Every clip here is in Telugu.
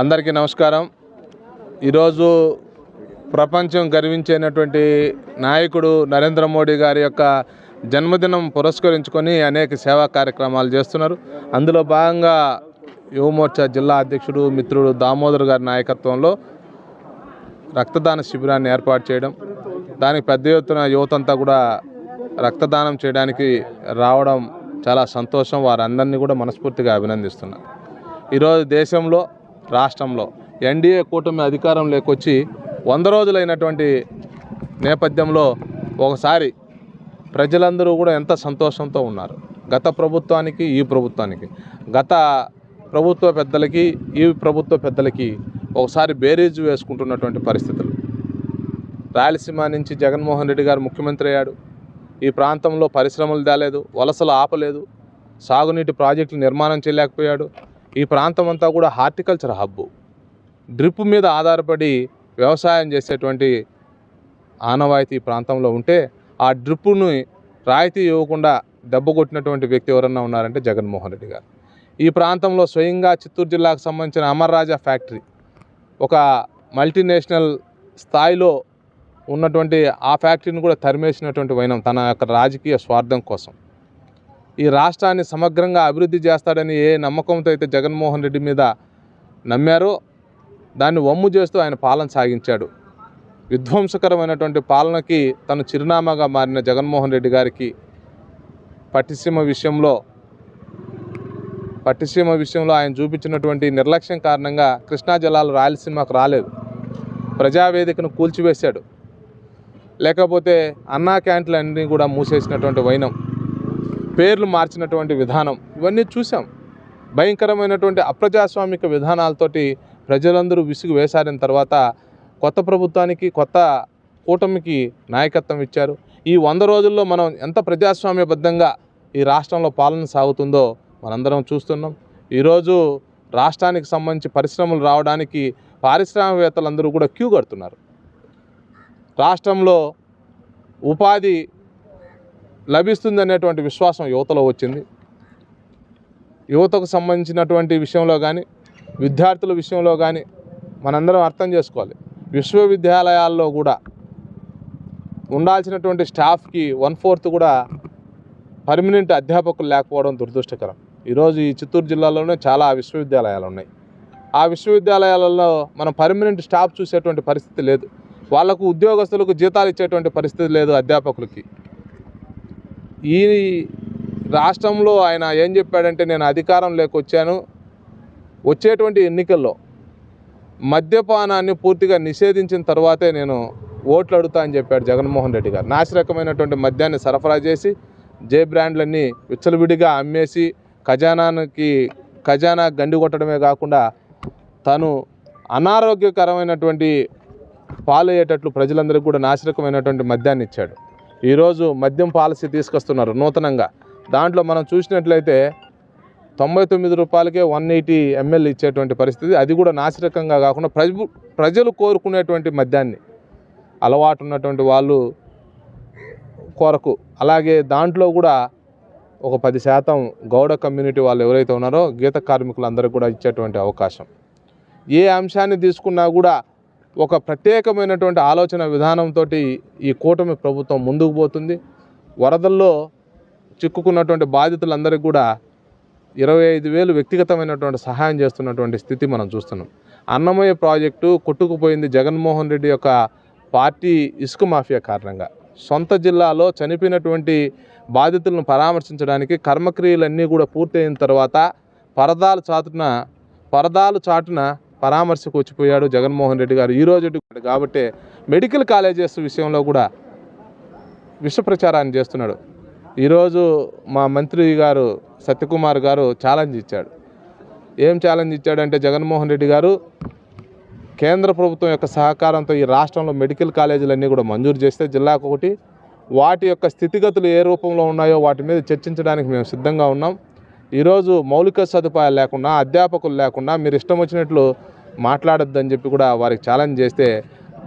అందరికీ నమస్కారం. ఈరోజు ప్రపంచం గర్వించేనటువంటి నాయకుడు నరేంద్ర మోడీ గారి యొక్క జన్మదినం పురస్కరించుకొని అనేక సేవా కార్యక్రమాలు చేస్తున్నారు. అందులో భాగంగా యువమోర్చా జిల్లా అధ్యక్షుడు మిత్రుడు దామోదర్ గారి నాయకత్వంలో రక్తదాన శిబిరాన్ని ఏర్పాటు చేయడం. దానికి పెద్ద ఎత్తున యువతంతా కూడా రక్తదానం చేయడానికి రావడం చాలా సంతోషం. వారందరినీ కూడా మనస్ఫూర్తిగా అభినందిస్తున్నాను ఈరోజు దేశంలో రాష్ట్రంలో ఎన్డీఏ కూటమి అధికారం లేకొచ్చి వంద రోజులైనటువంటి నేపథ్యంలో ఒకసారి ప్రజలందరూ కూడా ఎంత సంతోషంతో ఉన్నారు. గత ప్రభుత్వానికి ఈ ప్రభుత్వానికి. గత ప్రభుత్వ పెద్దలకి ఈ ప్రభుత్వ పెద్దలకి ఒకసారి బేరీజు వేసుకుంటున్నటువంటి పరిస్థితులు. రాయలసీమ నుంచి జగన్మోహన్ రెడ్డి గారు ముఖ్యమంత్రి అయ్యాడు. ఈ ప్రాంతంలో పరిశ్రమలు తేలేదు వలసలు ఆపలేదు. సాగునీటి ప్రాజెక్టులు నిర్మాణం చేయలేకపోయాడు. ఈ ప్రాంతం అంతా కూడా హార్టికల్చర్ హబ్బు డ్రిప్ మీద ఆధారపడి వ్యవసాయం చేసేటువంటి ఆనవాయితీ ప్రాంతంలో ఉంటే ఆ డ్రిప్పును రాయితీ ఇవ్వకుండా దెబ్బ కొట్టినటువంటి వ్యక్తి ఎవరన్నా ఉన్నారంటే జగన్మోహన్ రెడ్డి గారు. ఈ ప్రాంతంలో స్వయంగా చిత్తూరు జిల్లాకు సంబంధించిన అమర్ రాజా ఫ్యాక్టరీ ఒక మల్టీనేషనల్ స్థాయిలో ఉన్నటువంటి ఆ ఫ్యాక్టరీని కూడా తరిమేసినటువంటి వైనం తన యొక్క రాజకీయ స్వార్థం కోసం. ఈ రాష్ట్రాన్ని సమగ్రంగా అభివృద్ధి చేస్తాడని ఏ నమ్మకంతో అయితే జగన్మోహన్ రెడ్డి మీద నమ్మారో దాన్ని వమ్ము చేస్తూ ఆయన పాలన సాగించాడు. విధ్వంసకరమైనటువంటి పాలనకి తను చిరునామాగా మారిన జగన్మోహన్ రెడ్డి గారికి పట్టిసీమ విషయంలో పట్టిసీమ విషయంలో ఆయన చూపించినటువంటి నిర్లక్ష్యం కారణంగా కృష్ణా జలాలు రాయలసీమకు రాలేదు. ప్రజావేదికను కూల్చివేశాడు. లేకపోతే అన్నా క్యాంటీన్లు అన్నీ కూడా మూసేసినటువంటి వైనం పేర్లు మార్చినటువంటి విధానం. ఇవన్నీ చూసాం భయంకరమైనటువంటి అప్రజాస్వామిక విధానాలతోటి ప్రజలందరూ విసుగు వేసారిన తర్వాత కొత్త ప్రభుత్వానికి కొత్త కూటమికి నాయకత్వం ఇచ్చారు. ఈ వంద రోజుల్లో మనం ఎంత ప్రజాస్వామ్యబద్ధంగా ఈ రాష్ట్రంలో పాలన సాగుతుందో మనందరం చూస్తున్నాం. ఈరోజు రాష్ట్రానికి సంబంధించి పరిశ్రమలు రావడానికి పారిశ్రామికవేత్తలందరూ కూడా క్యూ కడుతున్నారు. రాష్ట్రంలో ఉపాధి లభిస్తుంది అనేటువంటి విశ్వాసం యువతలో వచ్చింది. యువతకు సంబంధించినటువంటి విషయంలో కానీ విద్యార్థుల విషయంలో కానీ మనందరం అర్థం చేసుకోవాలి. విశ్వవిద్యాలయాల్లో కూడా ఉండాల్సినటువంటి స్టాఫ్కి వన్ ఫోర్త్ కూడా పర్మనెంట్ అధ్యాపకులు లేకపోవడం దురదృష్టకరం. ఈరోజు ఈ చిత్తూరు జిల్లాలోనే చాలా విశ్వవిద్యాలయాలు ఉన్నాయి. ఆ విశ్వవిద్యాలయాలలో మనం పర్మనెంట్ స్టాఫ్ చూసేటువంటి పరిస్థితి లేదు. వాళ్ళకు ఉద్యోగస్తులకు జీతాలు ఇచ్చేటువంటి పరిస్థితి లేదు అధ్యాపకులకి. ఈ రాష్ట్రంలో ఆయన ఏం చెప్పాడంటే నేను అధికారం లేకొచ్చాను. వచ్చేటువంటి ఎన్నికల్లో మద్యపానాన్ని పూర్తిగా నిషేధించిన తర్వాతే నేను ఓట్లు అడుగుతా అని చెప్పాడు జగన్మోహన్ రెడ్డి గారు. నాసిరకమైనటువంటి మద్యాన్ని సరఫరా చేసి జే బ్రాండ్లన్నీ విచ్చలవిడిగా అమ్మేసి ఖజానానికి ఖజానా గండి కొట్టడమే కాకుండా తను అనారోగ్యకరమైనటువంటి పాలయ్యేటట్లు ప్రజలందరికీ కూడా నాసిరకమైనటువంటి మద్యాన్ని ఇచ్చాడు ఈరోజు మద్యం పాలసీ తీసుకొస్తున్నారు నూతనంగా. దాంట్లో మనం చూసినట్లయితే తొంభై తొమ్మిది రూపాయలకే వన్ ఎయిటీ ఎంఎల్ ఇచ్చేటువంటి పరిస్థితి. అది కూడా నాసిరకంగా కాకుండా ప్రజ ప్రజలు కోరుకునేటువంటి మద్యాన్ని అలవాటు ఉన్నటువంటి వాళ్ళు కొరకు. అలాగే దాంట్లో కూడా ఒక పది శాతం గౌడ కమ్యూనిటీ వాళ్ళు ఎవరైతే ఉన్నారో గీత కార్మికులందరికీ కూడా ఇచ్చేటువంటి అవకాశం. ఏ అంశాన్ని తీసుకున్నా కూడా ఒక ప్రత్యేకమైనటువంటి ఆలోచన విధానంతో ఈ కూటమి ప్రభుత్వం ముందుకు పోతుంది. వరదల్లో చిక్కుకున్నటువంటి బాధితులందరికీ కూడా ఇరవై ఐదు వేలు వ్యక్తిగతమైనటువంటి సహాయం చేస్తున్నటువంటి స్థితి మనం చూస్తున్నాం. అన్నమయ్య ప్రాజెక్టు కొట్టుకుపోయింది జగన్మోహన్ రెడ్డి యొక్క పార్టీ ఇసుక మాఫియా కారణంగా. సొంత జిల్లాలో చనిపోయినటువంటి బాధితులను పరామర్శించడానికి కర్మక్రియలన్నీ కూడా పూర్తయిన తర్వాత పరదాలు చాటున పరదాలు చాటున పరామర్శకు వచ్చిపోయాడు జగన్మోహన్ రెడ్డి గారు. ఈ రోజు కాబట్టి మెడికల్ కాలేజెస్ విషయంలో కూడా విష ప్రచారాన్ని చేస్తున్నాడు. ఈరోజు మా మంత్రి గారు సత్యకుమార్ గారు ఛాలెంజ్ ఇచ్చాడు. ఏం ఛాలెంజ్ ఇచ్చాడంటే జగన్మోహన్ రెడ్డి గారు కేంద్ర ప్రభుత్వం యొక్క సహకారంతో ఈ రాష్ట్రంలో మెడికల్ కాలేజీలన్నీ కూడా మంజూరు చేస్తే జిల్లాకు ఒకటి. వాటి యొక్క స్థితిగతులు ఏ రూపంలో ఉన్నాయో వాటి మీద చర్చించడానికి మేము సిద్ధంగా ఉన్నాం. ఈరోజు మౌలిక సదుపాయాలు లేకుండా అధ్యాపకులు లేకుండా మీరు ఇష్టం వచ్చినట్లు మాట్లాడొద్దని చెప్పి కూడా వారికి ఛాలెంజ్ చేస్తే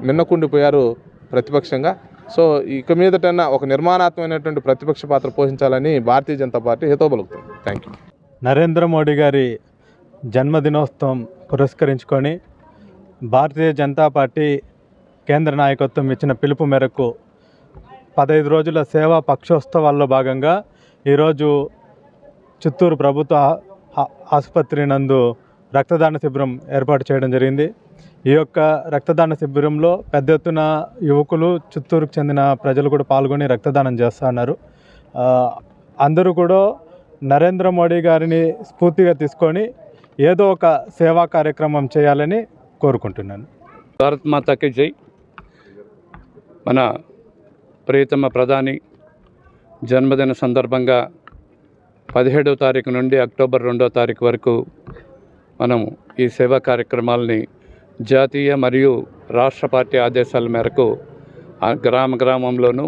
మిన్నకుండిపోయారు ప్రతిపక్షంగా. సో ఇక మీదటన్నా ఒక నిర్మాణాత్మకమైనటువంటి ప్రతిపక్ష పాత్ర పోషించాలని భారతీయ జనతా పార్టీ హితోబలుగుతుంది థ్యాంక్ యూ నరేంద్ర మోడీ గారి జన్మదినోత్సవం పురస్కరించుకొని భారతీయ జనతా పార్టీ కేంద్ర నాయకత్వం ఇచ్చిన పిలుపు మేరకు పదహైదు రోజుల సేవా పక్షోత్సవాల్లో భాగంగా ఈరోజు చిత్తూరు ప్రభుత్వ ఆసుపత్రి నందు రక్తదాన శిబిరం ఏర్పాటు చేయడం జరిగింది. ఈ యొక్క రక్తదాన శిబిరంలో పెద్ద ఎత్తున యువకులు చిత్తూరుకు చెందిన ప్రజలు కూడా పాల్గొని రక్తదానం చేస్తూ ఉన్నారు. అందరూ కూడా నరేంద్ర మోడీ గారిని స్ఫూర్తిగా తీసుకొని ఏదో ఒక సేవా కార్యక్రమం చేయాలని కోరుకుంటున్నాను. భారత్ మాతాకి జై. మన ప్రియతమ ప్రధాని జన్మదిన సందర్భంగా పదిహేడవ తారీఖు నుండి అక్టోబర్ రెండవ తారీఖు వరకు మనం ఈ సేవా కార్యక్రమాలని జాతీయ మరియు రాష్ట్ర పార్టీ ఆదేశాల మేరకు గ్రామ గ్రామంలోనూ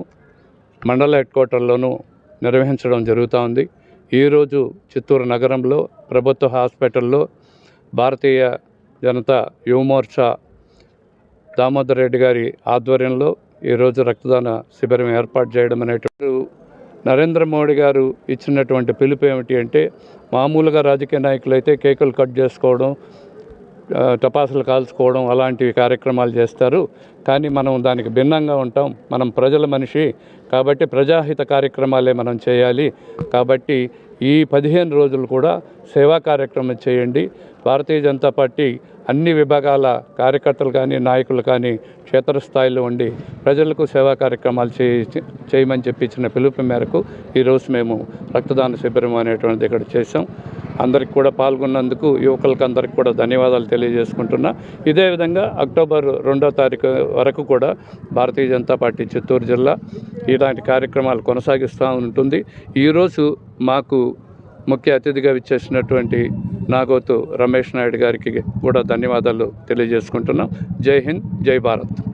మండల హెడ్ క్వార్టర్లోనూ నిర్వహించడం జరుగుతూ ఉంది. ఈరోజు చిత్తూరు నగరంలో ప్రభుత్వ హాస్పిటల్లో భారతీయ జనతా యువమోర్చా దామోదర్ రెడ్డి గారి ఆధ్వర్యంలో ఈరోజు రక్తదాన శిబిరం ఏర్పాటు చేయడం అనేటువంటి నరేంద్ర మోడీ గారు ఇచ్చినటువంటి పిలుపు ఏమిటి అంటే మామూలుగా రాజకీయ నాయకులు అయితే కేకులు కట్ చేసుకోవడం టపాసులు కాల్చుకోవడం అలాంటివి కార్యక్రమాలు చేస్తారు. కానీ మనం దానికి భిన్నంగా ఉంటాం. మనం ప్రజల మనిషి కాబట్టి ప్రజాహిత కార్యక్రమాలే మనం చేయాలి. కాబట్టి ఈ పదిహేను రోజులు కూడా సేవా కార్యక్రమం చేయండి. భారతీయ జనతా పార్టీ అన్ని విభాగాల కార్యకర్తలు కానీ నాయకులు కానీ క్షేత్రస్థాయిలో ఉండి ప్రజలకు సేవా కార్యక్రమాలు చేయి చేయమని చెప్పి ఇచ్చిన పిలుపు మేరకు ఈరోజు మేము రక్తదాన శిబిరం అనేటువంటిది ఇక్కడ చేసాం అందరికి కూడా పాల్గొన్నందుకు యువకులకు అందరికి కూడా ధన్యవాదాలు తెలియజేసుకుంటున్నా. ఇదే విధంగా అక్టోబర్ రెండో తారీఖు వరకు కూడా భారతీయ జనతా పార్టీ చిత్తూరు జిల్లా ఇలాంటి కార్యక్రమాలు కొనసాగిస్తూ ఉంటుంది. ఈరోజు మాకు ముఖ్య అతిథిగా విచ్చేసినటువంటి నాగోతు రమేష్ నాయుడు గారికి కూడా ధన్యవాదాలు తెలియజేసుకుంటున్నాం. జై హింద్ జై భారత్.